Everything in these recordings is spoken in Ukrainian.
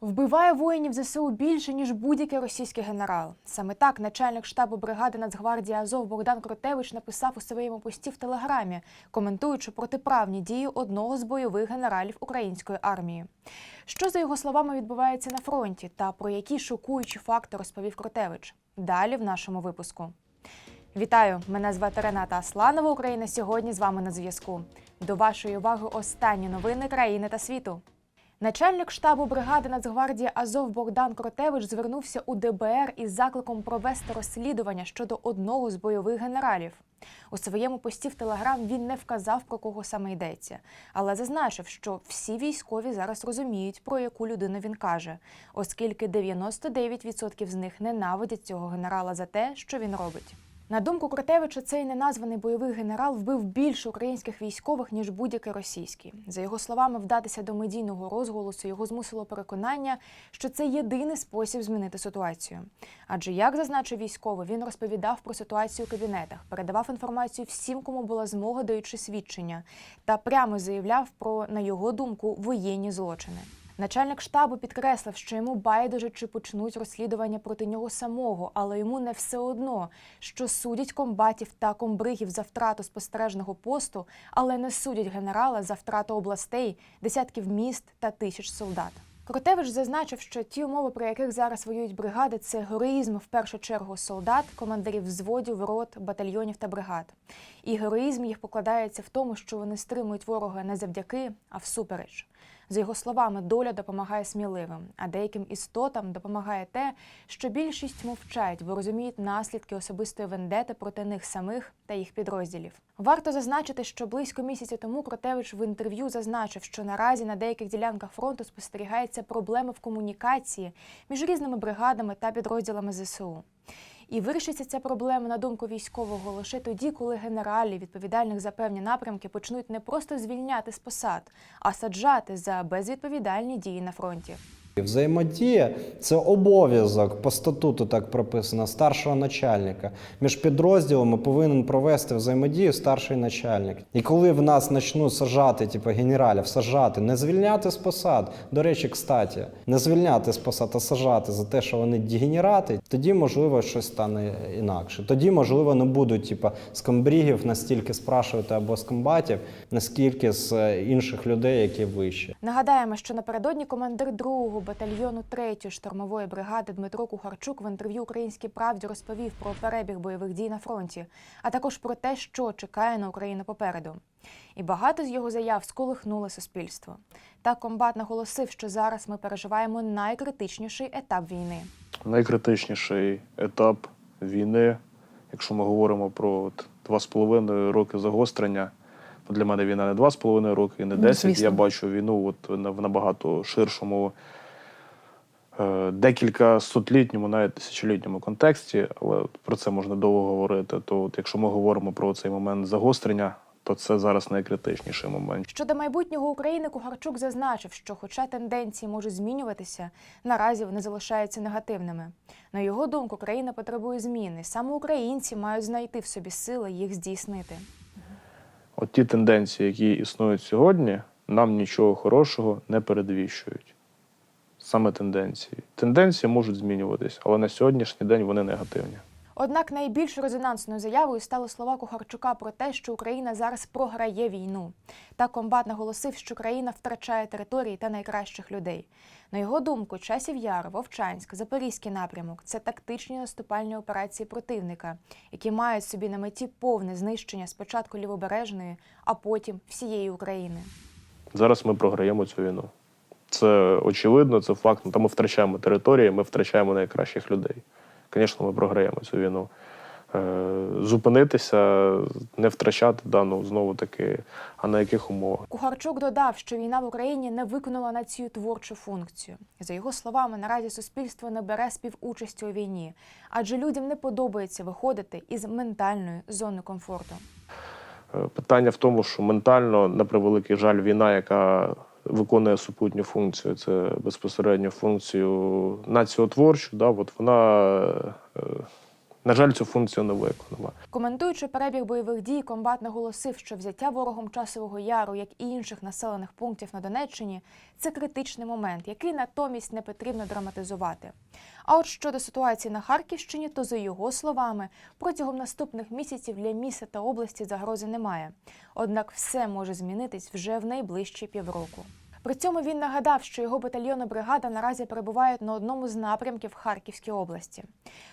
Вбиває воїнів ЗСУ більше ніж будь-який російський генерал. Саме так начальник штабу бригади Нацгвардії Азов Богдан Кротевич написав у своєму пості в телеграмі, коментуючи протиправні дії одного з бойових генералів української армії. Що за його словами відбувається на фронті, та про які шокуючі факти розповів Кротевич. Далі в нашому випуску. Вітаю! Мене звати Рената Асланова. Україна сьогодні з вами на зв'язку. До вашої уваги останні новини країни та світу. Начальник штабу бригади Нацгвардії Азов Богдан Кротевич звернувся у ДБР із закликом провести розслідування щодо одного з бойових генералів. У своєму пості в Телеграм він не вказав про кого саме йдеться, але зазначив, що всі військові зараз розуміють, про яку людину він каже, оскільки 99% з них ненавидять цього генерала за те, що він робить. На думку Кротевича, цей неназваний бойовий генерал вбив більше українських військових ніж будь-який російський. За його словами, вдатися до медійного розголосу його змусило переконання, що це єдиний спосіб змінити ситуацію. Адже, як зазначив військовий, він розповідав про ситуацію у кабінетах, передавав інформацію всім, кому була змога, даючи свідчення, та прямо заявляв про, на його думку, воєнні злочини. Начальник штабу підкреслив, що йому байдуже чи почнуть розслідування проти нього самого, але йому не все одно, що судять комбатів та комбригів за втрату спостережного посту, але не судять генерала за втрату областей, десятків міст та тисяч солдат. Кротевич зазначив, що ті умови, при яких зараз воюють бригади, це героїзм в першу чергу солдат, командирів взводів, рот, батальйонів та бригад. І героїзм їх покладається в тому, що вони стримують ворога не завдяки, а всупереч. За його словами, доля допомагає сміливим, а деяким істотам допомагає те, що більшість мовчають, бо розуміють наслідки особистої вендети проти них самих та їх підрозділів. Варто зазначити, що близько місяця тому Кротевич в інтерв'ю зазначив, що наразі на деяких ділянках фронту спостерігається проблема в комунікації між різними бригадами та підрозділами ЗСУ. І вирішиться ця проблема, на думку військового, лише тоді, коли генералів, відповідальних за певні напрямки, почнуть не просто звільняти з посад, а саджати за безвідповідальні дії на фронті. Взаємодія це обов'язок по статуту так прописано старшого начальника. Між підрозділами повинен провести взаємодію старший начальник. І коли в нас почнуть сажати, типу генералів, сажати, не звільняти з посад. До речі, кстаті, не звільняти з посад, а сажати за те, що вони дегенерати, тоді можливо щось стане інакше. Тоді, можливо, не будуть типу, з комбрігів настільки спрашувати або з комбатів, наскільки з е, інших людей, які вище. Нагадаємо, що напередодні командир 2-го батальйону 3-ї штурмової бригади Дмитро Кухарчук в інтерв'ю Українській правді розповів про перебіг бойових дій на фронті, а також про те, що чекає на Україну попереду. І багато з його заяв сколихнули суспільство. Так комбат наголосив, що зараз ми переживаємо найкритичніший етап війни. Найкритичніший етап війни, якщо ми говоримо про от два з половиною роки загострення. Для мене війна не два з половиною роки, і не Ну, Я бачу війну от в набагато ширшому, е, декілька сотлітньому, навіть тисячолітньому контексті, але про це можна довго говорити. То от якщо ми говоримо про цей момент загострення, то це зараз найкритичніший момент. Щодо майбутнього України Кухарчук зазначив, що, хоча тенденції можуть змінюватися, наразі вони залишаються негативними. На його думку, країна потребує зміни. Саме українці мають знайти в собі сили їх здійснити. От ті тенденції, які існують сьогодні, нам нічого хорошого не передвіщують. Саме тенденції. Тенденції можуть змінюватись, але на сьогоднішній день вони негативні. Однак найбільш резонансною заявою стали слова Кухарчука про те, що Україна зараз програє війну. Так комбат наголосив, що країна втрачає території та найкращих людей. На його думку, часів Яр, Вовчанськ, Запорізький напрямок це тактичні наступальні операції противника, які мають собі на меті повне знищення спочатку лівобережної, а потім всієї України. Зараз ми програємо цю війну. Це очевидно, це факт. Та ми втрачаємо території, ми втрачаємо найкращих людей. Звісно, ми програємо цю війну. Е, Зупинитися, не втрачати дану знову таки, а на яких умовах? Кухарчук додав, що війна в Україні не виконала націотворчу функцію. За його словами, наразі суспільство не бере співучасті у війні, адже людям не подобається виходити із ментальної зони комфорту. Е, Питання в тому, що ментально, на превеликий жаль, війна, яка виконує супутню функцію, це безпосередньо функцію націотворчу, да, от вона, е, на жаль, цю функцію не виконала. Коментуючи перебіг бойових дій, комбат наголосив, що взяття ворогом часового яру, як і інших населених пунктів на Донеччині, це критичний момент, який натомість не потрібно драматизувати. А от щодо ситуації на Харківщині, то за його словами, протягом наступних місяців для міста та області загрози немає. Однак все може змінитись вже в найближчі півроку. При цьому він нагадав, що його батальйон бригада наразі перебувають на одному з напрямків Харківській області.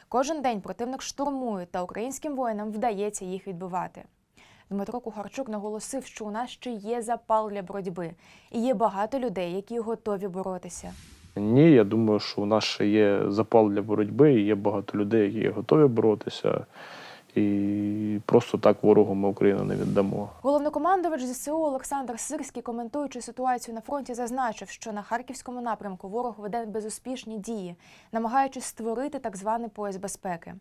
Кожен день противник штурмує, та українським воїнам вдається їх відбивати. Дмитро Кухарчук наголосив, що у нас ще є запал для боротьби, і є багато людей, які готові боротися. Ні, я думаю, що у нас ще є запал для боротьби, і є багато людей, які готові боротися. І просто так ворогу ми Україну не віддамо. Головнокомандувач ЗСУ Олександр Сирський, коментуючи ситуацію на фронті, зазначив, що на харківському напрямку ворог веде безуспішні дії, намагаючись створити так званий пояс безпеки.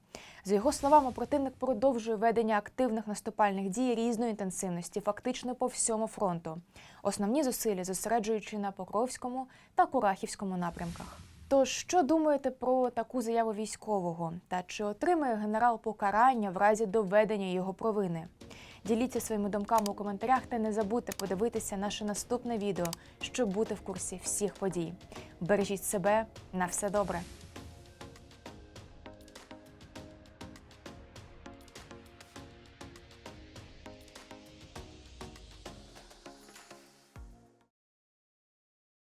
За його словами, противник продовжує ведення активних наступальних дій різної інтенсивності, фактично по всьому фронту. Основні зусилля зосереджуючи на Покровському та Курахівському напрямках. Тож, що думаєте про таку заяву військового? Та чи отримає генерал покарання в разі доведення його провини? Діліться своїми думками у коментарях та не забудьте подивитися наше наступне відео, щоб бути в курсі всіх подій. Бережіть себе на все добре.